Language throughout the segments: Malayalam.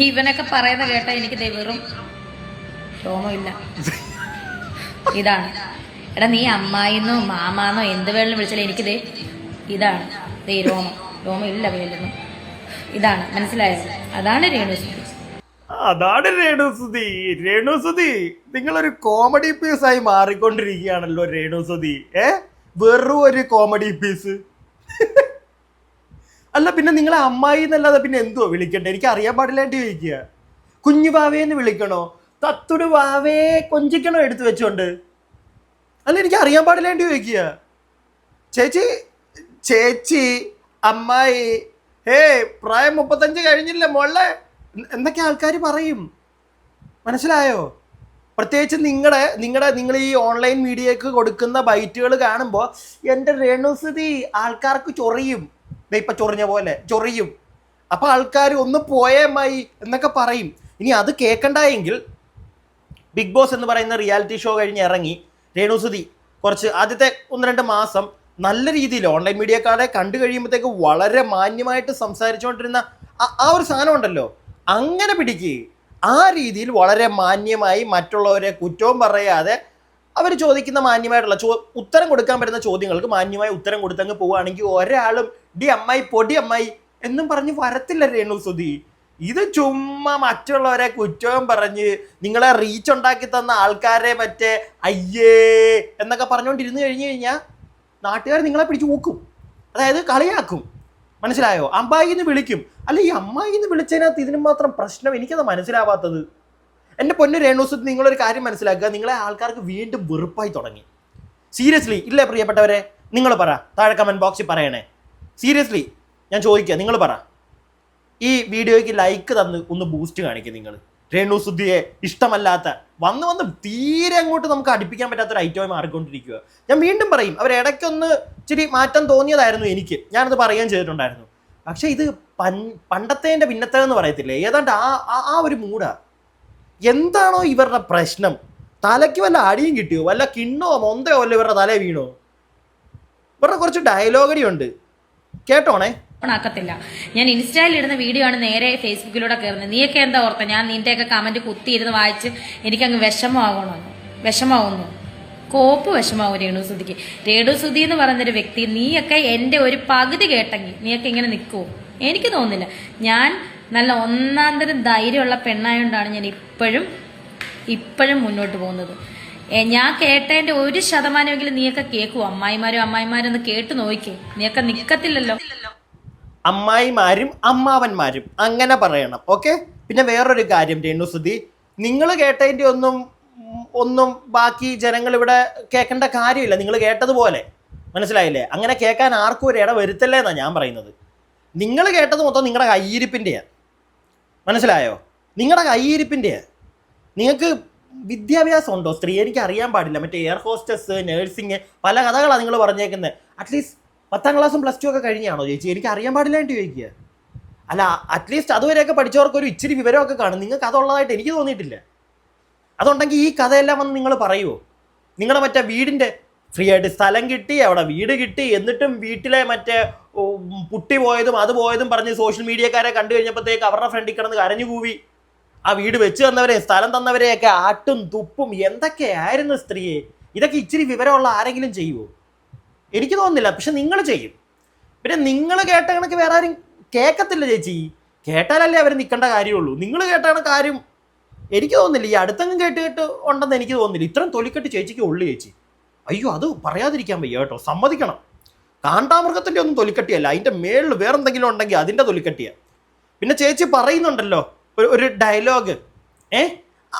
ഇവനൊക്കെ പറയുന്ന കേട്ട എനിക്ക് വെറും രോമമില്ല ഇതാണ്. എടാ നീ അമ്മായിന്നോ മാമാന്നോ എന്ത് വേണമെങ്കിലും വിളിച്ചാലും എനിക്ക് ദേ ഇതാണ്. ദേ രോമം. രോമം ഇല്ല വേലൊന്നും ഇതാണ്. മനസ്സിലായത് അതാണ് രേണുസുതി അതാണ് രേണുസുതി രേണുസുതി നിങ്ങളൊരു കോമഡി പീസ് ആയി മാറിക്കൊണ്ടിരിക്കുകയാണല്ലോ രേണുസുതി ഏ? വെറും ഒരു കോമഡി പീസ് അല്ല പിന്നെ നിങ്ങളെ അമ്മായി എന്നല്ലാതെ പിന്നെ എന്തുവാ വിളിക്കണ്ടേ? എനിക്ക് അറിയാൻ പാടില്ലാണ്ട് ചോദിക്കുക കുഞ്ഞു വാവേന്ന് വിളിക്കണോ? തത്തുടു വാവേ കൊഞ്ചിക്കണോ എടുത്തു വെച്ചോണ്ട്? അല്ല എനിക്ക് അറിയാൻ പാടില്ലാണ്ട് ചോദിക്കുക ചേച്ചി ചേച്ചി അമ്മായി. ഹേ പ്രായം മുപ്പത്തഞ്ച് കഴിഞ്ഞില്ല മോളെ? എന്നൊക്കെ ആൾക്കാർ പറയും? മനസ്സിലായോ? പ്രത്യേകിച്ച് നിങ്ങളുടെ നിങ്ങളുടെ നിങ്ങൾ ഈ ഓൺലൈൻ മീഡിയക്ക് കൊടുക്കുന്ന ബൈറ്റുകൾ കാണുമ്പോൾ എന്റെ രേണുസ്ഥിതി ആൾക്കാർക്ക് ചൊറിയും. ഇപ്പം ചൊറിഞ്ഞ പോലെ ചൊറിയും. അപ്പൊ ആൾക്കാർ ഒന്ന് പോയേ അമ്മായി എന്നൊക്കെ പറയും. ഇനി അത് കേൾക്കണ്ടായെങ്കിൽ ബിഗ് ബോസ് എന്ന് പറയുന്ന റിയാലിറ്റി ഷോ കഴിഞ്ഞ് ഇറങ്ങി രേണുസുതി കുറച്ച് ആദ്യത്തെ ഒന്ന് രണ്ട് മാസം നല്ല രീതിയിൽ ഓൺലൈൻ മീഡിയക്കാരെ കണ്ടു കഴിയുമ്പോഴത്തേക്ക് വളരെ മാന്യമായിട്ട് സംസാരിച്ചുകൊണ്ടിരുന്ന ആ ഒരു സാധനം ഉണ്ടല്ലോ. അങ്ങനെ പിടിക്കുക ആ രീതിയിൽ വളരെ മാന്യമായി മറ്റുള്ളവരെ കുറ്റവും പറയാതെ അവർ ചോദിക്കുന്ന മാന്യമായിട്ടുള്ള ചോ ഉത്തരം കൊടുക്കാൻ പറ്റുന്ന ചോദ്യങ്ങൾക്ക് മാന്യമായി ഉത്തരം കൊടുത്തങ്ങ് പോവുകയാണെങ്കിൽ ഒരാളും ഡി അമ്മായി പൊടി അമ്മായി എന്നും പറഞ്ഞ് വരത്തില്ല രേണു സുധി. ഇത് ചുമ്മാ മറ്റുള്ളവരെ കുറ്റവും പറഞ്ഞ് നിങ്ങളെ റീച്ച് ഉണ്ടാക്കി തന്ന ആൾക്കാരെ മറ്റേ അയ്യേ എന്നൊക്കെ പറഞ്ഞുകൊണ്ടിരുന്ന് കഴിഞ്ഞു കഴിഞ്ഞാൽ നാട്ടുകാർ നിങ്ങളെ പിടിച്ച് ഊക്കും. അതായത് കളിയാക്കും. മനസ്സിലായോ? അമ്മായി എന്ന് വിളിക്കും. അല്ല ഈ അമ്മായി എന്ന് വിളിച്ചതിനകത്ത് ഇതിന് മാത്രം പ്രശ്നം എനിക്കത് മനസ്സിലാവാത്തത്. എന്റെ പൊന്നു രേണുസുദ്ധി നിങ്ങളൊരു കാര്യം മനസ്സിലാക്കുക. നിങ്ങളെ ആൾക്കാർക്ക് വീണ്ടും വെറുപ്പായി തുടങ്ങി. സീരിയസ്ലി ഇല്ലേ പ്രിയപ്പെട്ടവരെ? നിങ്ങൾ പറ. താഴെ കമന്റ് ബോക്സിൽ പറയണേ. സീരിയസ്ലി ഞാൻ ചോദിക്കുക നിങ്ങൾ പറ. ഈ വീഡിയോയ്ക്ക് ലൈക്ക് തന്ന് ഒന്ന് ബൂസ്റ്റ് കാണിക്കുക നിങ്ങൾ രേണു സുദ്ധിയെ ഇഷ്ടമല്ലാത്ത വന്ന് വന്ന് തീരെ അങ്ങോട്ട് നമുക്ക് അടുപ്പിക്കാൻ പറ്റാത്ത ഒരു ഐറ്റമായി മാറിക്കൊണ്ടിരിക്കുക ഞാൻ വീണ്ടും പറയും അവർ ഇടയ്ക്കൊന്ന് ഇച്ചിരി മാറ്റം തോന്നിയതായിരുന്നു എനിക്ക്. ഞാനത് പറയുകയും ചെയ്തിട്ടുണ്ടായിരുന്നു. പക്ഷേ ഇത് പൻ പണ്ടത്തേന്റെ പിന്നത്തേന്ന് പറയത്തില്ലേ? ഏതാണ്ട് ആ ആ- ആ ഒരു മൂടാ എന്താണോ ഇവരുടെ പ്രശ്നം? തലയ്ക്ക് വല്ല അടിയും കിട്ടിയോ? വല്ല കിണ്ണോ മൊന്തയോ വല്ല ഇവരുടെ തലേ വീണോ? ഇവരുടെ കുറച്ച് ഡയലോഗടി ഉണ്ട്. കേട്ടോണേ? ഓണാക്കത്തില്ല ഞാൻ ഇൻസ്റ്റയിൽ ഇടുന്ന വീഡിയോ ആണ് നേരെ ഫേസ്ബുക്കിലൂടെ കയറുന്നത് നീയൊക്കെ എന്താ ഓർത്ത? ഞാൻ നിന്റെയൊക്കെ കമന്റ് കുത്തിയിരുന്ന് വായിച്ച് എനിക്കങ്ങ് വിഷമമാകണമെന്ന് വിഷമാവുന്നു കോപ്പ് വിഷമാവും രേണുസുതിക്ക് രേണുസുതി എന്ന് പറയുന്നൊരു വ്യക്തി നീയൊക്കെ എന്റെ ഒരു പകുതി കേട്ടെങ്കിൽ നീയൊക്കെ ഇങ്ങനെ നിൽക്കുമോ എനിക്ക് തോന്നുന്നില്ല. ഞാൻ നല്ല ഒന്നാം തരം ധൈര്യമുള്ള പെണ്ണായോണ്ടാണ് ഞാൻ ഇപ്പോഴും ഇപ്പോഴും മുന്നോട്ട് പോകുന്നത്. ഞാൻ കേട്ടതിന്റെ ഒരു ശതമാനമെങ്കിലും നീയൊക്കെ കേൾക്കുവോ അമ്മായിമാരും അമ്മായിമാരും ഒന്ന് കേട്ട് നോക്കിക്കേ. നീയൊക്കെ നിക്കത്തില്ലല്ലോ. അമ്മായിമാരും അമ്മാവന്മാരും അങ്ങനെ പറയണം ഓക്കെ? പിന്നെ വേറൊരു കാര്യം രേണു സുധി. നിങ്ങൾ കേട്ടതിന്റെ ഒന്നും ഒന്നും ബാക്കി ജനങ്ങൾ ഇവിടെ കേൾക്കേണ്ട കാര്യമില്ല. നിങ്ങൾ കേട്ടതുപോലെ. മനസ്സിലായില്ലേ? അങ്ങനെ കേൾക്കാൻ ആർക്കും ഒരു ഇട വരുത്തല്ലേ എന്നാണ് ഞാൻ പറയുന്നത്. നിങ്ങൾ കേട്ടത് മൊത്തം നിങ്ങളുടെ കയ്യിരിപ്പിന്റെയാണ് മനസ്സിലായോ? നിങ്ങളുടെ കയ്യിരിപ്പിന്റെയാണ് നിങ്ങൾക്ക് വിദ്യാഭ്യാസം ഉണ്ടോ സ്ത്രീ എനിക്ക് അറിയാൻ പാടില്ല. മറ്റേ എയർ ഹോസ്റ്റസ് നേഴ്സിങ് പല കഥകളാണ് നിങ്ങൾ പറഞ്ഞേക്കുന്നത് അറ്റ്ലീസ്റ്റ് പത്താം ക്ലാസ്സും പ്ലസ് ടു ഒക്കെ കഴിഞ്ഞാണോ ചേച്ചി? എനിക്ക് അറിയാൻ പാടില്ല എന്ന് ചോദിക്കുക അല്ല അറ്റ്ലീസ്റ്റ് അതുവരെയൊക്കെ പഠിച്ചവർക്ക് ഒരു ഇച്ചിരി വിവരമൊക്കെ കാണും. നിങ്ങൾക്ക് അതുള്ളതായിട്ട് എനിക്ക് തോന്നിയിട്ടില്ല. അതുണ്ടെങ്കിൽ ഈ കഥയെല്ലാം വന്ന് നിങ്ങൾ പറയുമോ നിങ്ങളുടെ മറ്റേ വീടിന്റെ ഫ്രീ ആയിട്ട് സ്ഥലം കിട്ടി അവിടെ വീട് കിട്ടി എന്നിട്ടും വീട്ടിലെ മറ്റേ പുട്ടി പോയതും അത് പോയതും പറഞ്ഞ് സോഷ്യൽ മീഡിയക്കാരെ കണ്ടു കഴിഞ്ഞപ്പോഴത്തേക്ക് അവരുടെ ഫ്രണ്ടിൽ കിടന്ന് കരഞ്ഞു കൂവി ആ വീട് വെച്ച് തന്നവരെ സ്ഥലം തന്നവരെയൊക്കെ ആട്ടും തുപ്പും എന്തൊക്കെയായിരുന്നു സ്ത്രീയെ ഇതൊക്കെ ഇച്ചിരി വിവരമുള്ള ആരെങ്കിലും ചെയ്യുമോ എനിക്ക് തോന്നുന്നില്ല പക്ഷെ നിങ്ങൾ ചെയ്യും. പിന്നെ നിങ്ങൾ കേട്ട കണക്ക് വേറെ ആരും കേൾക്കത്തില്ല ചേച്ചി. കേട്ടാലല്ലേ അവർ നിൽക്കേണ്ട കാര്യമുള്ളൂ. നിങ്ങൾ കേട്ട കണക്ക് ആരും എനിക്ക് തോന്നുന്നില്ല. ഈ അടുത്തെങ്കിലും കേട്ട് കേട്ട് ഉണ്ടെന്ന് എനിക്ക് തോന്നുന്നില്ല. ഇത്രയും തൊലിക്കെട്ട് ചേച്ചിക്ക് ഉള്ളു ചേച്ചി. അയ്യോ അത് പറയാതിരിക്കാൻ വയ്യ കേട്ടോ. സമ്മതിക്കണം. കാണ്ടാമൃഗത്തിന്റെ ഒന്നും തൊലിക്കട്ടിയല്ല. അതിന്റെ മേളിൽ വേറെന്തെങ്കിലും ഉണ്ടെങ്കിൽ അതിന്റെ തൊലിക്കട്ടിയാണ് പിന്നെ ചേച്ചി പറയുന്നുണ്ടല്ലോ ഒരു ഒരു ഡയലോഗ് ഏ?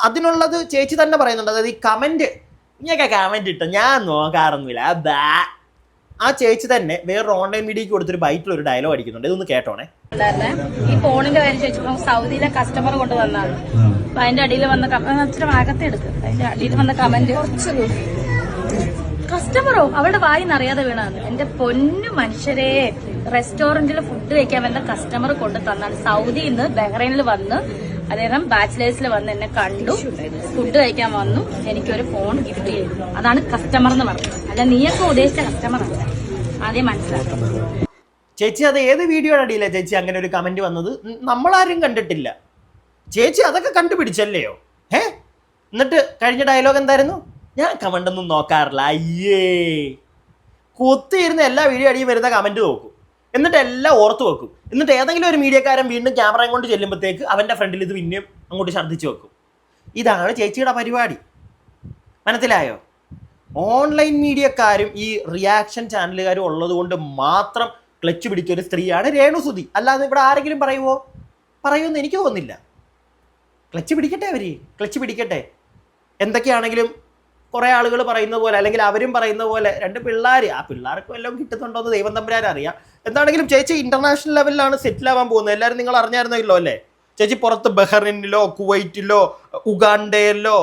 അതിനുള്ളത് ചേച്ചി തന്നെ പറയുന്നുണ്ട്. അതായത് ഈ കമന്റ് ഇങ്ങനെയൊക്കെ കമന്റ് ഇട്ടോ ഞാൻ നോക്കാറൊന്നുമില്ല. ബാ. ആ ചേച്ചി തന്നെ വേറൊരു ഓൺലൈൻ മീഡിയക്ക് കൊടുത്തൊരു ബൈറ്റിൽ ഒരു ഡയലോഗ് അടിക്കുന്നുണ്ട്. ഇതൊന്ന് കേട്ടോണേ. ഈ ഫോണിന്റെ കാര്യം ചോദിച്ചപ്പോ സൗദിയിലെ കസ്റ്റമർ കൊണ്ട് വന്നാണ് അപ്പൊ അതിന്റെ അടിയിൽ വന്ന കമ- ഇച്ചിരി എടുത്ത് എടുക്ക്. അതിന്റെ അടിയിൽ വന്ന കമന്റ് കസ്റ്റമറോ അവളുടെ വായി അറിയാതെ വീണാണ്. എന്റെ പൊന്നു മനുഷ്യരെ. റെസ്റ്റോറന്റിൽ ഫുഡ് വെക്കാൻ വന്ന കസ്റ്റമർ കൊണ്ട് തന്നാണ്. സൗദിയിൽ നിന്ന് ബഹ്റൈനിൽ വന്ന് അദ്ദേഹം ബാച്ചിലേഴ്സിൽ വന്ന് എന്നെ കണ്ടു. ഫുഡ് കഴിക്കാൻ വന്നു. എനിക്കൊരു ഫോൺ ഗിഫ്റ്റ് ചെയ്തു. അതാണ് കസ്റ്റമർ എന്ന് പറഞ്ഞത്. അല്ല നീയൊക്കെ ഉദ്ദേശിച്ച കസ്റ്റമർ അല്ല. ആദ്യം മനസ്സിലാക്കാം ചേച്ചി അത് ഏത് വീഡിയോയുടെ അടിയില്ല ചേച്ചി അങ്ങനെ ഒരു കമന്റ് വന്നത്? നമ്മളാരും കണ്ടിട്ടില്ല. ചേച്ചി അതൊക്കെ കണ്ടുപിടിച്ചല്ലയോ? ഏ എന്നിട്ട് കഴിഞ്ഞ ഡയലോഗ് എന്തായിരുന്നു? ഞാൻ കമന്റ് ഒന്നും നോക്കാറില്ല. അയ്യേ. കുത്തിയിരുന്ന് എല്ലാ വീഡിയോ അടിയും വരുന്ന കമന്റ് നോക്കും. എന്നിട്ട് എല്ലാം ഓർത്ത് വെക്കും. എന്നിട്ട് ഏതെങ്കിലും ഒരു മീഡിയക്കാരൻ വീണ്ടും ക്യാമറയും കൊണ്ട് ചെല്ലുമ്പോഴത്തേക്ക് അവന്റെ ഫ്രണ്ടിൽ ഇത് പിന്നെയും അങ്ങോട്ട് ഛർദ്ദിച്ച് വെക്കും. ഇതാണ് ചേച്ചിയുടെ പരിപാടി. മനസ്സിലായോ? ഓൺലൈൻ മീഡിയക്കാരും ഈ റിയാക്ഷൻ ചാനലുകാരും ഉള്ളതുകൊണ്ട് മാത്രം ക്ലച്ച് പിടിച്ച ഒരു സ്ത്രീയാണ് രേണുസുതി. അല്ലാതെ ഇവിടെ ആരെങ്കിലും പറയുമോ പറയുമെന്ന് എനിക്ക് തോന്നുന്നില്ല. ക്ലച്ച് പിടിക്കട്ടെ അവർ? ക്ലച്ച് പിടിക്കട്ടെ. എന്തൊക്കെയാണെങ്കിലും കുറേ ആളുകൾ പറയുന്ന പോലെ അല്ലെങ്കിൽ അവരും പറയുന്ന പോലെ രണ്ട് പിള്ളേർ ആ പിള്ളേർക്ക് വല്ലതും കിട്ടുന്നുണ്ടോ എന്ന് ദൈവം തമ്പുരാൻ അറിയാം. എന്താണെങ്കിലും ചേച്ചി ഇന്റർനാഷണൽ ലെവലിലാണ് സെറ്റിൽ ആവാൻ പോകുന്നത്. എല്ലാവരും നിങ്ങൾ അറിഞ്ഞായിരുന്നല്ലോ അല്ലേ? ചേച്ചി പുറത്ത് ബഹ്റിനിലോ കുവൈറ്റിലോ ഉഗാണ്ടയിലോ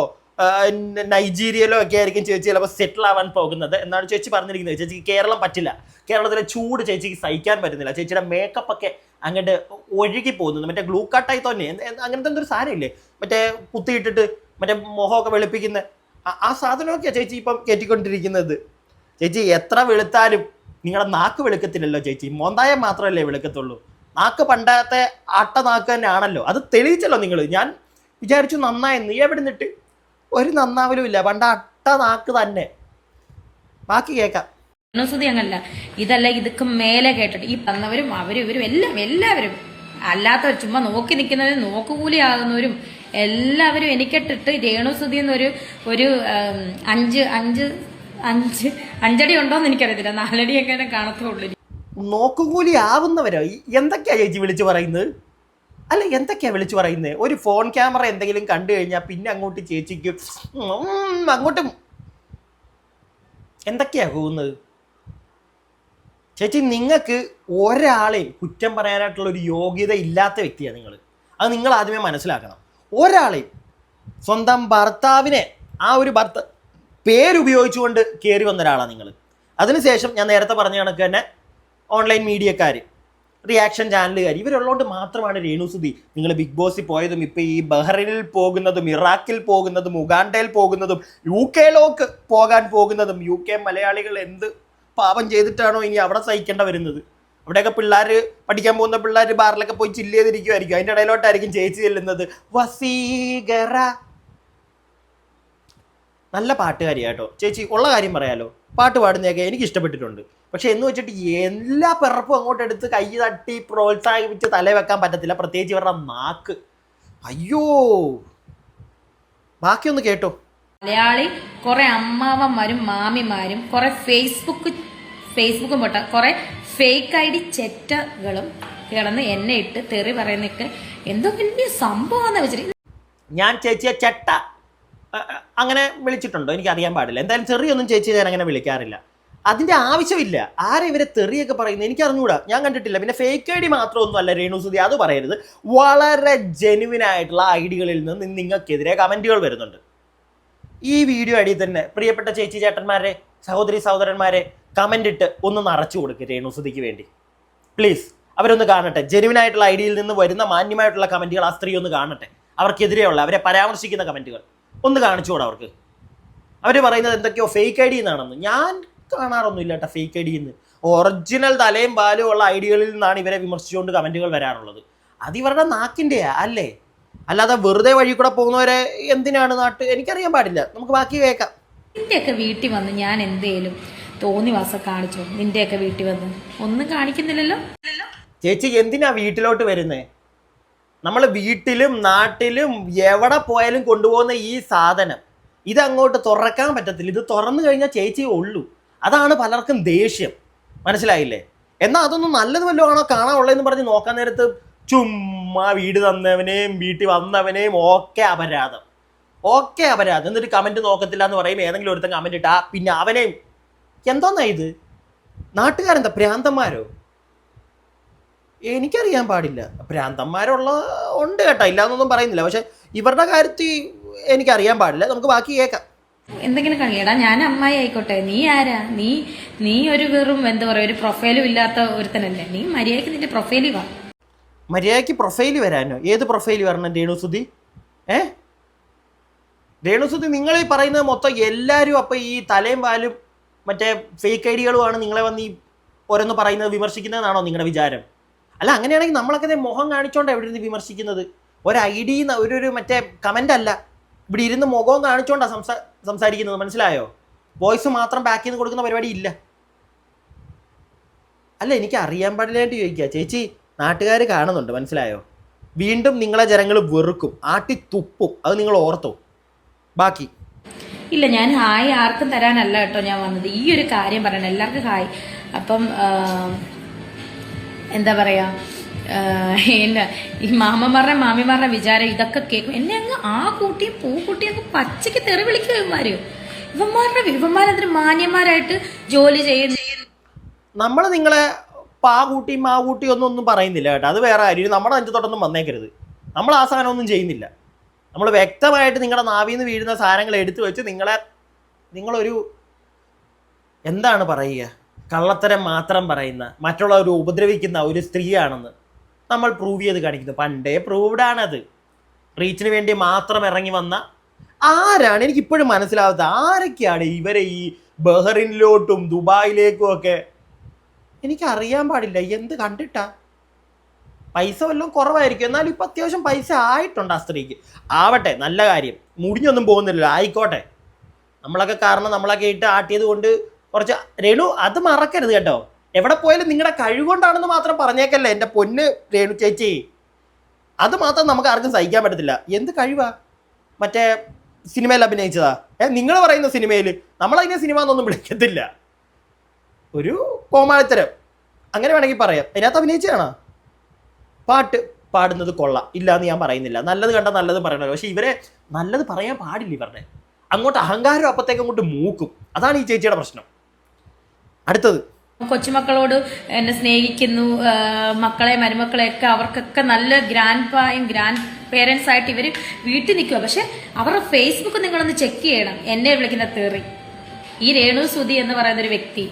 നൈജീരിയയിലോ ഒക്കെ ആയിരിക്കും ചേച്ചി ചിലപ്പോൾ സെറ്റിൽ ആവാൻ പോകുന്നത് എന്നാണ് ചേച്ചി പറഞ്ഞിരിക്കുന്നത്. ചേച്ചിക്ക് കേരളം പറ്റില്ല. കേരളത്തിലെ ചൂട് ചേച്ചിക്ക് സഹിക്കാൻ പറ്റുന്നില്ല. ചേച്ചിയുടെ മേക്കപ്പ് ഒക്കെ അങ്ങോട്ട് ഒഴുകി പോകുന്നത് മറ്റേ ഗ്ലൂക്കാട്ടായി കട്ടായി തന്നെ അങ്ങനത്തെ എന്തൊരു സാധനമില്ലേ മറ്റേ കുത്തിയിട്ടിട്ട് മറ്റേ മുഖമൊക്കെ വെളുപ്പിക്കുന്ന ആ- സാധനമൊക്കെയാണ് ചേച്ചി ഇപ്പം കയറ്റിക്കൊണ്ടിരിക്കുന്നത് ചേച്ചി എത്ര വെളുത്താലും നിങ്ങളുടെ നാക്ക് വെളുക്കത്തില്ലല്ലോ ചേച്ചി. മോന്തായം മാത്രമല്ലേ വെളുക്കത്തുള്ളൂ. നാക്ക് പണ്ടത്തെ അട്ട നാക്ക് തന്നെ ആണല്ലോ അത് തെളിയിച്ചല്ലോ നിങ്ങൾ ഞാൻ വിചാരിച്ചു നന്നായെന്ന് എവിടെ നിന്നിട്ട്? ഒരു നന്നാവലും ഇല്ല. പണ്ട അട്ട നാക്ക് തന്നെ. ബാക്കി കേൾക്കാം അനുസൂതി അങ്ങല്ല ഇതല്ല ഇതൊക്കെ മേലെ കേട്ടിട്ട് ഈ തന്നവരും അവരും ഇവരും എല്ലാം എല്ലാവരും അല്ലാത്തവർ ചുമ്മാ നോക്കി നിൽക്കുന്നവരും നോക്കുകൂലി ആകുന്നവരും എല്ലാവരും എനിക്കിട്ടിട്ട് രേണുസുതി എന്നൊരു ഒരു അഞ്ച് അഞ്ച് അഞ്ച് അഞ്ചടി ഉണ്ടോന്ന് എനിക്കറിയത്തില്ല. നാലടി എങ്ങനെ കാണത്തുള്ളൂ. നോക്കുകൂലി ആവുന്നവരോ? എന്തൊക്കെയാ ചേച്ചി വിളിച്ചു പറയുന്നത്? അല്ല എന്തൊക്കെയാ വിളിച്ചു പറയുന്നത്? ഒരു ഫോൺ ക്യാമറ എന്തെങ്കിലും കണ്ടു കഴിഞ്ഞാൽ പിന്നെ അങ്ങോട്ട് ചേച്ചിക്ക് അങ്ങോട്ടും. എന്തൊക്കെയാ പോകുന്നത്? ചേച്ചി നിങ്ങൾക്ക് ഒരാളെയും കുറ്റം പറയാനായിട്ടുള്ള ഒരു യോഗ്യത ഇല്ലാത്ത വ്യക്തിയാണ് നിങ്ങൾ അത് നിങ്ങൾ ആദ്യമേ മനസ്സിലാക്കണം. ഒരാളെയും സ്വന്തം ഭർത്താവിനെ ആ ഒരു ഭർത്ത പേരുപയോഗിച്ചുകൊണ്ട് കയറി വന്ന ഒരാളാണ് നിങ്ങൾ. അതിനുശേഷം ഞാൻ നേരത്തെ പറഞ്ഞ കണക്ക് തന്നെ ഓൺലൈൻ മീഡിയക്കാർ റിയാക്ഷൻ ചാനലുകാർ ഇവരുള്ളതുകൊണ്ട് മാത്രമാണ് രേണുസുതി നിങ്ങൾ ബിഗ് ബോസിൽ പോയതും ഇപ്പം ഈ ബഹ്റിനിൽ പോകുന്നതും ഇറാഖിൽ പോകുന്നതും ഉഗാണ്ടയിൽ പോകുന്നതും യു കെയിലേക്ക് പോകാൻ പോകുന്നതും യു കെ മലയാളികൾ എന്ത് പാപം ചെയ്തിട്ടാണോ ഇനി അവിടെ സഹിക്കേണ്ട വരുന്നത്? അവിടെയൊക്കെ പിള്ളേർ പഠിക്കാൻ പോകുന്ന പിള്ളേർ ബാറിലൊക്കെ പോയി ചില്ല് ചെയ്തിരിക്കുമായിരിക്കും അതിന്റെ ഇടയിലോട്ടായിരിക്കും ചേച്ചി ചെല്ലുന്നത്. വസീകര നല്ല പാട്ടുകാരിയാട്ടോ. ചേച്ചി ഉള്ള കാര്യം പറയാലോ. പാട്ട് പാടുന്നതൊക്കെ എനിക്ക് ഇഷ്ടപ്പെട്ടിട്ടുണ്ട്. പക്ഷെ എന്ന് വെച്ചിട്ട് എല്ലാ പിറപ്പും അങ്ങോട്ട് എടുത്ത് കൈ തട്ടി പ്രോത്സാഹിപ്പിച്ച് തല വെക്കാൻ പറ്റത്തില്ല. പ്രത്യേകിച്ച് ഇവരുടെ നാക്ക്. അയ്യോ. ബാക്കിയൊന്ന് കേട്ടോ. മലയാളി കുറെ അമ്മാവന്മാരും മാമിമാരും കുറെ ഫേസ്ബുക്ക് ഫേസ്ബുക്കും പൊട്ട കുറെ ഫേക്ക് ഐ ഡി ചെറ്റകളും കിടന്ന് എന്നെ ഇട്ട് തെറി പറയുന്നൊക്കെ എന്തോ വലിയ വെച്ചിട്ട് ഞാൻ ചേച്ചിയെ ചെട്ട അങ്ങനെ വിളിച്ചിട്ടുണ്ടോ? എനിക്ക് അറിയാൻ പാടില്ല. എന്തായാലും ചെറിയൊന്നും ചേച്ചി ഞാൻ അങ്ങനെ വിളിക്കാറില്ല. അതിന്റെ ആവശ്യമില്ല. ആരെ ഇവരെ തെറിയൊക്കെ പറയുന്നത് എനിക്ക് അറിഞ്ഞുകൂടാ ഞാൻ കണ്ടിട്ടില്ല. പിന്നെ ഫേക്ക് ഐ ഡി മാത്രമൊന്നും അല്ല രേണുസുതി അത് പറയരുത്. വളരെ ജെനുവിൻ ആയിട്ടുള്ള ഐഡികളിൽ നിന്ന് നിങ്ങൾക്കെതിരെ കമന്റുകൾ വരുന്നുണ്ട്. ഈ വീഡിയോ അടിയിൽ തന്നെ പ്രിയപ്പെട്ട ചേച്ചി ചേട്ടന്മാരെ സഹോദരി സഹോദരന്മാരെ കമന്റ് ഇട്ട് ഒന്ന് നിറച്ചു കൊടുക്കുക രേണുസുതിക്ക് വേണ്ടി. പ്ലീസ് അവരൊന്ന് കാണട്ടെ. ജെനുവിൻ ആയിട്ടുള്ള ഐഡിയയിൽ നിന്ന് വരുന്ന മാന്യമായിട്ടുള്ള കമന്റുകൾ ആ സ്ത്രീ ഒന്ന് കാണട്ടെ. അവർക്കെതിരെയുള്ള അവരെ പരാമർശിക്കുന്ന കമന്റുകൾ ഒന്ന് കാണിച്ചു കൂടെ അവർക്ക്. അവർ പറയുന്നത് എന്തൊക്കെയോ ഫേക്ക് ഐ ഡി എന്നാണെന്ന്. ഞാൻ കാണാറൊന്നുമില്ല കേട്ടോ ഫേക്ക് ഐ ഡി എന്ന് ഒറിജിനൽ തലയും പാലും ഉള്ള ഐഡികളിൽ നിന്നാണ് ഇവരെ വിമർശിച്ചുകൊണ്ട് കമന്റുകൾ വരാറുള്ളത്. അത് ഇവരുടെ നാക്കിന്റെയാ അല്ലേ? അല്ലാതെ വെറുതെ വഴി കൂടെ പോകുന്നവരെ എന്തിനാണ് നാട്ട് എനിക്കറിയാൻ പാടില്ല. നമുക്ക് ബാക്കി കേൾക്കാം. നിന്റെയൊക്കെ വീട്ടിൽ വന്ന് ഞാൻ എന്തേലും തോന്നിവാസം കാണിച്ചോ? നിന്റെയൊക്കെ വീട്ടിൽ വന്ന്. ഒന്നും കാണിക്കുന്നില്ലല്ലോ? ചേച്ചി എന്തിനാ വീട്ടിലോട്ട് വരുന്നേ? നമ്മൾ വീട്ടിലും നാട്ടിലും എവിടെ പോയാലും കൊണ്ടുപോകുന്ന ഈ സാധനം ഇതങ്ങോട്ട് തുറക്കാൻ പറ്റത്തില്ല. ഇത് തുറന്നു കഴിഞ്ഞാൽ ചേച്ചി ഉള്ളൂ. അതാണ് പലർക്കും ദേഷ്യം. മനസ്സിലായില്ലേ? എന്നാൽ അതൊന്നും നല്ലത് വല്ലതും ആണോ കാണാനുള്ളതെന്ന് പറഞ്ഞ് നോക്കാൻ നേരത്ത് ചുമ്മാ വീട് തന്നവനെയും വീട്ടിൽ വന്നവനെയും ഒക്കെ അപരാധം. ഒക്കെ അപരാധം. എന്നിട്ട് കമന്റ് നോക്കത്തില്ല എന്ന് പറയും. ഏതെങ്കിലും ഒരുത്തൻ കമന്റ് ഇട്ടാ പിന്നെ അവനെയും. എന്തോന്നാ ഇത്? നാട്ടുകാരെന്താ പ്രാന്തന്മാരോ എനിക്കറിയാൻ പാടില്ല. പ്രാന്തന്മാരുള്ള ഉണ്ട് കേട്ടോ. ഇല്ലാന്നൊന്നും പറയുന്നില്ല. പക്ഷെ ഇവരുടെ കാര്യത്തിൽ എനിക്കറിയാൻ പാടില്ല. നമുക്ക് ബാക്കി കേൾക്കാം. എന്തെങ്കിലും കളിയടാ. ഞാൻ അമ്മായി ആയിക്കോട്ടെ. നീ ആരാ? നീ നീ ഒരു വെറും എന്താ പറയാ ഒരു പ്രൊഫൈലും ഇല്ലാത്ത ഒരുത്തനല്ലേ? നീ മര്യാദയ്ക്ക് നിന്റെ പ്രൊഫൈലിൽ വാ. മര്യാദയ്ക്ക് പ്രൊഫൈൽ വരാനോ? ഏത് പ്രൊഫൈൽ വരണം രേണുസുതി ഏ? രേണുസുതി നിങ്ങൾ ഈ പറയുന്നത് മൊത്തം എല്ലാവരും അപ്പം ഈ തലയും വാലും മറ്റേ ഫേക്ക് ഐഡികളുമാണ് നിങ്ങളെ വന്ന് ഈ ഓരോന്ന് പറയുന്നത് വിമർശിക്കുന്നതെന്നാണോ നിങ്ങളുടെ വിചാരം? അല്ല അങ്ങനെയാണെങ്കിൽ നമ്മളൊക്കെ മുഖം കാണിച്ചോണ്ട് എവിടെ ഇരുന്ന് വിമർശിക്കുന്നത്. ഒരു ഐ ഡി ഒരു ഒരു മറ്റേ കമന്റ് അല്ല. ഇവിടെ ഇരുന്ന് മുഖവും കാണിച്ചുകൊണ്ടാണ് സംസാ സംസാരിക്കുന്നത്. മനസ്സിലായോ? വോയിസ് മാത്രം ബാക്കിൽ നിന്ന് കൊടുക്കുന്ന പരിപാടി ഇല്ല. അല്ല എനിക്ക് അറിയാൻ പാടില്ലായിട്ട് ചോദിക്കുക ചേച്ചി നാട്ടുകാർ കാണുന്നുണ്ട് മനസ്സിലായോ? വീണ്ടും നിങ്ങളെ ജനങ്ങൾ വെറുക്കും ആട്ടി തുപ്പും. അത് നിങ്ങൾ ഓർത്തോ. ബാക്കി. ഇല്ല ഞാൻ ഹായ് ആർക്കും തരാനല്ല കേട്ടോ ഞാൻ വന്നത്. ഈ ഒരു കാര്യം പറയണം. എല്ലാവർക്കും ഹായ്. അപ്പം എന്താ പറയാ? എന്നാ ഈ മാമന്മാരുടെ മാമിമാരുടെ വിചാരം ഇതൊക്കെ കേൾക്കും. എന്നെ അങ്ങ് ആ കൂട്ടിയും പൂ കൂട്ടിയും അങ്ങ് പച്ചയ്ക്ക് തെറി വിളിക്കും ഇവന്മാര്. ഇവന്മാരുടെ ഇവന്മാരതിന് മാന്യന്മാരായിട്ട് ജോലി ചെയ്യുന്ന. നമ്മൾ നിങ്ങളെ പാ കൂട്ടി മാ കൂട്ടി ഒന്നും ഒന്നും പറയുന്നില്ല കേട്ടോ. അത് വേറെ കാര്യം. നമ്മുടെ അഞ്ചത്തോട്ടൊന്നും വന്നേക്കരുത്. നമ്മൾ ആ സാധനമൊന്നും ചെയ്യുന്നില്ല. നമ്മൾ വ്യക്തമായിട്ട് നിങ്ങളുടെ നാവിൽ നിന്ന് വീഴുന്ന സാധനങ്ങൾ എടുത്തു വെച്ച് നിങ്ങളെ നിങ്ങളൊരു എന്താണ് പറയുക? കള്ളത്തരം മാത്രം പറയുന്ന മറ്റുള്ളവർ ഉപദ്രവിക്കുന്ന ഒരു സ്ത്രീയാണെന്ന് നമ്മൾ പ്രൂവ് ചെയ്ത് കാണിക്കുന്നു. പണ്ടേ പ്രൂവ്ഡ് ആണത്. റീച്ചിന് വേണ്ടി മാത്രം ഇറങ്ങി വന്ന ആരാണ്? എനിക്കിപ്പോഴും മനസ്സിലാവാത്തത് ആരൊക്കെയാണ് ഇവരെ ഈ ബഹറിനിലോട്ടും ദുബായിലേക്കും ഒക്കെ എനിക്ക് അറിയാൻ പാടില്ല. എന്ത് കണ്ടിട്ടാ? പൈസ വല്ലതും കുറവായിരിക്കും. എന്നാലും ഇപ്പം അത്യാവശ്യം പൈസ ആയിട്ടുണ്ട് ആ സ്ത്രീക്ക്. ആവട്ടെ നല്ല കാര്യം. മുടിഞ്ഞൊന്നും പോകുന്നില്ലല്ലോ. ആയിക്കോട്ടെ. നമ്മളൊക്കെ കാരണം നമ്മളൊക്കെ ഇട്ട് ആട്ടിയത് കൊണ്ട് കുറച്ച് രേണു അത് മറക്കരുത് കേട്ടോ. എവിടെ പോയാലും നിങ്ങളുടെ കഴിവുകൊണ്ടാണെന്ന് മാത്രം പറഞ്ഞേക്കല്ലേ എന്റെ പൊന്ന് രേണു ചേച്ചി. അത് മാത്രം നമുക്ക് ആർക്കും സഹിക്കാൻ പറ്റത്തില്ല. എന്ത് കഴിവാ? മറ്റേ സിനിമയിൽ അഭിനയിച്ചതാ. ഏ നിങ്ങൾ പറയുന്ന സിനിമയിൽ നമ്മളതിനെ സിനിമ എന്നൊന്നും വിളിക്കത്തില്ല. ഒരു കോമാളിത്തരം. അങ്ങനെ വേണമെങ്കിൽ പറയാം. അതിനകത്ത് അഭിനയിച്ചതാണ്? പാട്ട് പാടുന്നത് കൊള്ളാം. ഇല്ല എന്ന് ഞാൻ പറയുന്നില്ല. നല്ലത് കണ്ട നല്ലത് പറയണല്ലോ പക്ഷെ ഇവരെ നല്ലത് പറയാൻ പാടില്ല ഇവരുടെ. അങ്ങോട്ട് അഹങ്കാരം അപ്പത്തേക്ക് അങ്ങോട്ട് മൂക്കും. അതാണ് ഈ ചേച്ചിയുടെ പ്രശ്നം. അടുത്തത്. കൊച്ചുമക്കളോട് എന്നെ സ്നേഹിക്കുന്നു. മക്കളെ മക്കളെ മരുമക്കളെയൊക്കെ അവർക്കൊക്കെ നല്ല ഗ്രാൻഡ് പായും ഗ്രാൻഡ് പേരൻസ് ആയിട്ട് ഇവർ വീട്ടിൽ നിൽക്കുക. പക്ഷെ അവരുടെ ഫേസ്ബുക്ക് നിങ്ങളൊന്ന് ചെക്ക് ചെയ്യണം. എന്നെ വിളിക്കുന്ന തെറി. ഈ രേണു സുധി എന്ന് പറയുന്ന ഒരു വ്യക്തി.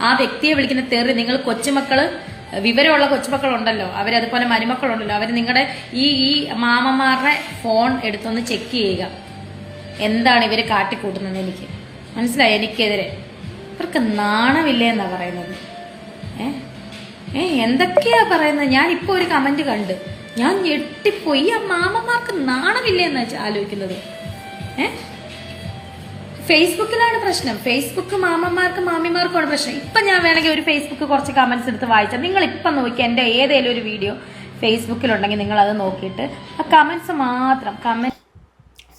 ആ വ്യക്തിയെ വിളിക്കുന്ന തെറി നിങ്ങൾ കൊച്ചുമക്കൾ വിവരമുള്ള കൊച്ചുമക്കളുണ്ടല്ലോ അവരതുപോലെ മരുമക്കളുണ്ടല്ലോ അവർ നിങ്ങളുടെ ഈ ഈ മാമന്മാരുടെ ഫോൺ എടുത്തൊന്ന് ചെക്ക് ചെയ്യുക. എന്താണ് ഇവർ കാട്ടിക്കൂട്ടുന്നത് എനിക്ക്? മനസ്സിലായി? എനിക്കെതിരെ. ഇവർക്ക് നാണമില്ല എന്നാ പറയുന്നത്. ഏ? ഏ എന്തൊക്കെയാ പറയുന്നത്? ഞാൻ ഇപ്പൊ ഒരു കമന്റ് കണ്ട്. ഞാൻ ഞെട്ടിപ്പോയി. ആ മാമന്മാർക്ക് നാണമില്ല എന്നാ ആലോചിക്കുന്നത്? ഏ? ഫേസ്ബുക്കിലാണ് പ്രശ്നം. ഫേസ്ബുക്ക് മാമന്മാർക്ക് മാമിമാർക്കുമാണ് പ്രശ്നം. ഇപ്പൊ ഞാൻ വേണമെങ്കിൽ ഒരു ഫേസ്ബുക്ക് കുറച്ച് കമന്റ്സ് എടുത്ത് വായിച്ചാൽ നിങ്ങൾ ഇപ്പൊ നോക്കി എന്റെ ഏതെങ്കിലും ഒരു വീഡിയോ ഫേസ്ബുക്കിലുണ്ടെങ്കിൽ നിങ്ങൾ അത് നോക്കിയിട്ട് ആ കമന്റ്സ് മാത്രം. കമന്റ്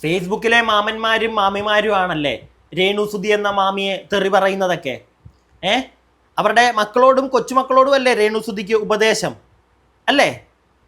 ഫേസ്ബുക്കിലെ മാമന്മാരും മാമിമാരും ആണല്ലേ രേണു സുധി എന്ന മാമിയെ തെറി പറയുന്നതൊക്കെ. ഏ? അവരുടെ മക്കളോടും കൊച്ചുമക്കളോടും അല്ലേ രേണു സുധിക്ക് ഉപദേശം? അല്ലേ?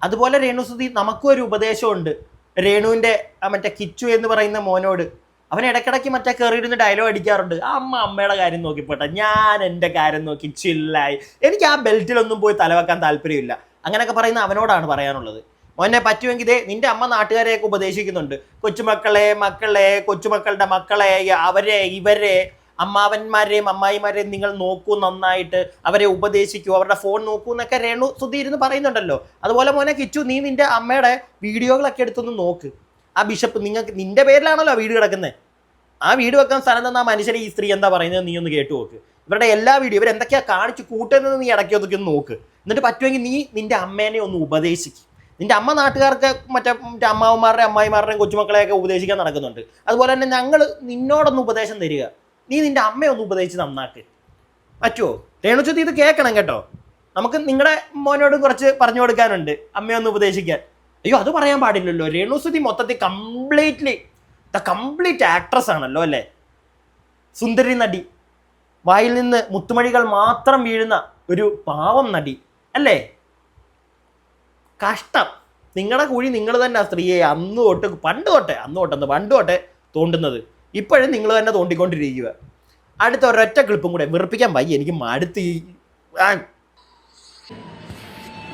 അതുപോലെ രേണു സുധി നമുക്കും ഒരു ഉപദേശമുണ്ട്. രേണുവിന്റെ മറ്റേ കിച്ചു എന്ന് പറയുന്ന മോനോട്. അവൻ ഇടയ്ക്കിടയ്ക്ക് മറ്റേ കയറിയിരുന്ന് ഡയലോഗ് അടിക്കാറുണ്ട്. അമ്മ അമ്മയുടെ കാര്യം നോക്കിപ്പോട്ടെ. ഞാൻ എന്റെ കാര്യം നോക്കി ചില്ലായി എനിക്ക് ആ ബെൽറ്റിലൊന്നും പോയി തലവെക്കാൻ താല്പര്യമില്ല. അങ്ങനെയൊക്കെ പറയുന്ന അവനോടാണ് പറയാനുള്ളത്. മോനെ പറ്റുമെങ്കിൽ ഇതേ നിന്റെ അമ്മ നാട്ടുകാരെയൊക്കെ ഉപദേശിക്കുന്നുണ്ട്. കൊച്ചുമക്കളെ മക്കളെ കൊച്ചുമക്കളുടെ മക്കളെ അവരെ ഇവരെ അമ്മാവന്മാരെയും അമ്മായിമാരെയും നിങ്ങൾ നോക്കൂ നന്നായിട്ട്. അവരെ ഉപദേശിക്കൂ. അവരുടെ ഫോൺ നോക്കൂ എന്നൊക്കെ രേണു സുധീരുന്ന് പറയുന്നുണ്ടല്ലോ. അതുപോലെ മോനെ കിച്ചു നീ നിന്റെ അമ്മയുടെ വീഡിയോകളൊക്കെ എടുത്തൊന്ന് നോക്ക്. ആ ബിഷപ്പ് നിങ്ങൾക്ക് നിന്റെ പേരിലാണല്ലോ ആ വീട് കിടക്കുന്നത് ആ വീട് വെക്കാൻ സ്ഥലം തന്ന ആ മനുഷ്യരെ ഈ സ്ത്രീ എന്താ പറയുന്നത് നീ ഒന്ന് കേട്ടു നോക്ക്. ഇവരുടെ എല്ലാ വീഡിയോ ഇവർ എന്തൊക്കെയാ കാണിച്ചു കൂട്ടുന്നത് നീ ഇടയ്ക്ക് ഒന്ന് നോക്ക്. എന്നിട്ട് പറ്റുമെങ്കിൽ നീ നിന്റെ അമ്മേനെ ഒന്ന് ഉപദേശിക്കും. നിന്റെ അമ്മ നാട്ടുകാർക്ക് മറ്റേ മറ്റേ അമ്മാവന്മാരുടെ അമ്മായിമാരുടെയും കൊച്ചുമക്കളെയൊക്കെ ഉപദേശിക്കാൻ നടക്കുന്നുണ്ട്. അതുപോലെ തന്നെ ഞങ്ങൾ നിന്നോടൊന്ന് ഉപദേശം തരിക. നീ നിന്റെ അമ്മയെ ഒന്ന് ഉപദേശിച്ച് നന്നാക്ക്. പറ്റുമോ രേണുചുത്തി ഇത് കേൾക്കണം കേട്ടോ. നമുക്ക് നിങ്ങളുടെ മോനോട് കുറച്ച് പറഞ്ഞു കൊടുക്കാനുണ്ട്. അമ്മയൊന്ന് ഉപദേശിക്കാൻ. അയ്യോ അത് പറയാൻ പാടില്ലല്ലോ. രേണുസുതി മൊത്തത്തിൽ കംപ്ലീറ്റ്ലി ദ കംപ്ലീറ്റ് ആക്ട്രസ് ആണല്ലോ അല്ലേ? സുന്ദരി നടി. വായിൽ നിന്ന് മുത്തുമണികൾ മാത്രം വീഴുന്ന ഒരു പാവം നടി. അല്ലേ? കഷ്ടം. നിങ്ങളുടെ കൂടി നിങ്ങൾ തന്നെ സ്ത്രീയെ അന്ന് തൊട്ട് പണ്ട് തൊട്ടെ അന്ന് തൊട്ടെന്ന് പണ്ട് തൊട്ടെ തോണ്ടുന്നത്. ഇപ്പോഴും നിങ്ങൾ തന്നെ തോണ്ടിക്കൊണ്ടിരിക്കുക. അടുത്ത ഒരൊറ്റ ക്ലിപ്പും കൂടെ വെറുപ്പിക്കാൻ വയ്യ. എനിക്ക് മടുത്ത്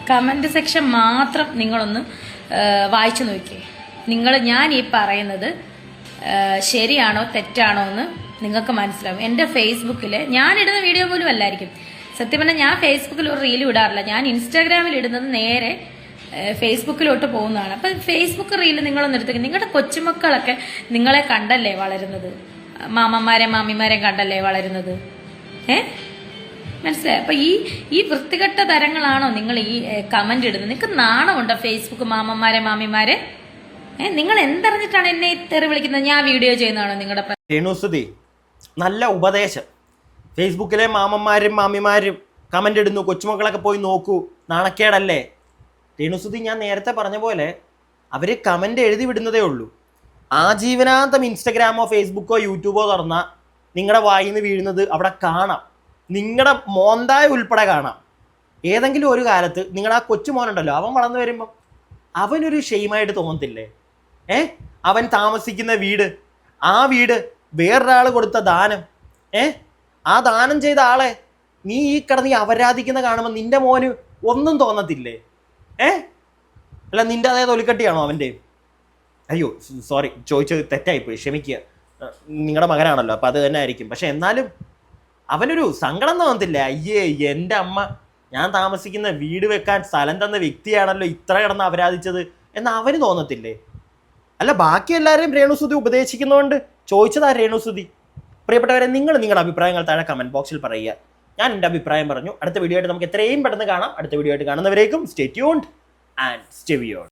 കമന്റ് സെക്ഷൻ മാത്രം നിങ്ങളൊന്ന് വായിച്ചു നോക്കിയേ. നിങ്ങൾ ഞാൻ ഈ പറയുന്നത് ശരിയാണോ തെറ്റാണോ എന്ന് നിങ്ങൾക്ക് മനസ്സിലാവും. എന്റെ ഫേസ്ബുക്കിൽ ഞാൻ ഇടുന്ന വീഡിയോ പോലും അല്ലായിരിക്കും. സത്യം പറഞ്ഞാൽ ഞാൻ ഫേസ്ബുക്കിൽ ഒരു റീൽ ഇടാറില്ല. ഞാൻ ഇൻസ്റ്റാഗ്രാമിൽ ഇടുന്നത് നേരെ ഫേസ്ബുക്കിലോട്ട് പോകുന്നതാണ്. അപ്പം ഫേസ്ബുക്ക് റീൽ നിങ്ങളൊന്ന് എടുത്തേക്ക്. നിങ്ങളുടെ കൊച്ചുമക്കളൊക്കെ നിങ്ങളെ കണ്ടല്ലേ വളരുന്നത്? മാമന്മാരെ മാമിമാരെ കണ്ടല്ലേ വളരുന്നത്? ഏ? മനസ്സിലായി? അപ്പൊ ഈ ഈ വൃത്തികെട്ട തരങ്ങളാണോ നിങ്ങൾ ഈ കമന്റ് ഇടുന്നത്? നിങ്ങൾക്ക് നാണമുണ്ടോ ഫേസ്ബുക്ക് മാമന്മാരെ മാമിമാരെ? ഏഹ് നിങ്ങൾ എന്തറിഞ്ഞിട്ടാണ് എന്നെ തെറി വിളിക്കുന്നത്? ഞാൻ വീഡിയോ ചെയ്യുന്നതാണോ നിങ്ങളുടെ നല്ല ഉപദേശം. ഫേസ്ബുക്കിലെ മാമന്മാരും മാമിമാരും കമന്റ് ഇടുന്നു കൊച്ചുമക്കളൊക്കെ പോയി നോക്കൂ. നാണക്കേടല്ലേ? രേണുസുതി ഞാൻ നേരത്തെ പറഞ്ഞ പോലെ അവർ കമന്റ് എഴുതി വിടുന്നതേ ഉള്ളൂ. ആ ആജീവനാന്തം ഇൻസ്റ്റഗ്രാമോ ഫേസ്ബുക്കോ യൂട്യൂബോ തുറന്നാൽ നിങ്ങളുടെ വായിന്ന് വീഴുന്നത് അവിടെ കാണാം. നിങ്ങളുടെ മോന്തായ ഉൾപ്പെടെ കാണാം. ഏതെങ്കിലും ഒരു കാലത്ത് നിങ്ങളുടെ ആ കൊച്ചു മോനുണ്ടല്ലോ അവൻ വളർന്നു വരുമ്പം അവനൊരു ഷെയിമായിട്ട് തോന്നത്തില്ലേ? ഏ? അവൻ താമസിക്കുന്ന വീട് ആ വീട് വേറൊരാൾ കൊടുത്ത ദാനം. ഏ? ആ ദാനം ചെയ്ത ആളെ നീ ഈ കിടന്ന് അപരാധിക്കുന്ന കാണുമ്പോൾ നിന്റെ മോന് ഒന്നും തോന്നത്തില്ലേ? ഏ? അല്ല നിന്റെ അതേ തൊലിക്കട്ടിയാണോ അവന്റെ അയ്യോ സോറി ചോദിച്ചത് തെറ്റായിപ്പോയി ക്ഷമിക്കുക. നിങ്ങളുടെ മകനാണല്ലോ അപ്പം അത് തന്നെ ആയിരിക്കും. പക്ഷെ എന്നാലും അവനൊരു സങ്കടം തോന്നത്തില്ല. അയ്യേ എന്റെ അമ്മ ഞാൻ താമസിക്കുന്ന വീട് വെക്കാൻ സ്ഥലം തന്ന വ്യക്തിയാണല്ലോ ഇത്ര കിടന്ന് അപരാധിച്ചത് എന്ന് അവന് തോന്നത്തില്ലേ? അല്ല ബാക്കി എല്ലാവരെയും രേണുസുതി ഉപദേശിക്കുന്നതുകൊണ്ട് ചോദിച്ചതാ രേണുസുതി. പ്രിയപ്പെട്ടവരെ നിങ്ങൾ നിങ്ങളുടെ അഭിപ്രായങ്ങൾ താഴെ കമന്റ് ബോക്സിൽ പറയുക. ഞാൻ എന്റെ അഭിപ്രായം പറഞ്ഞു. അടുത്ത വീഡിയോ ആയിട്ട് നമുക്ക് എത്രയും പെട്ടെന്ന് കാണാം. അടുത്ത വീഡിയോ ആയിട്ട് കാണുന്നവരേക്കും സ്റ്റേ ട്യൂൺഡ് ആൻഡ് സ്റ്റേ വിയോൺ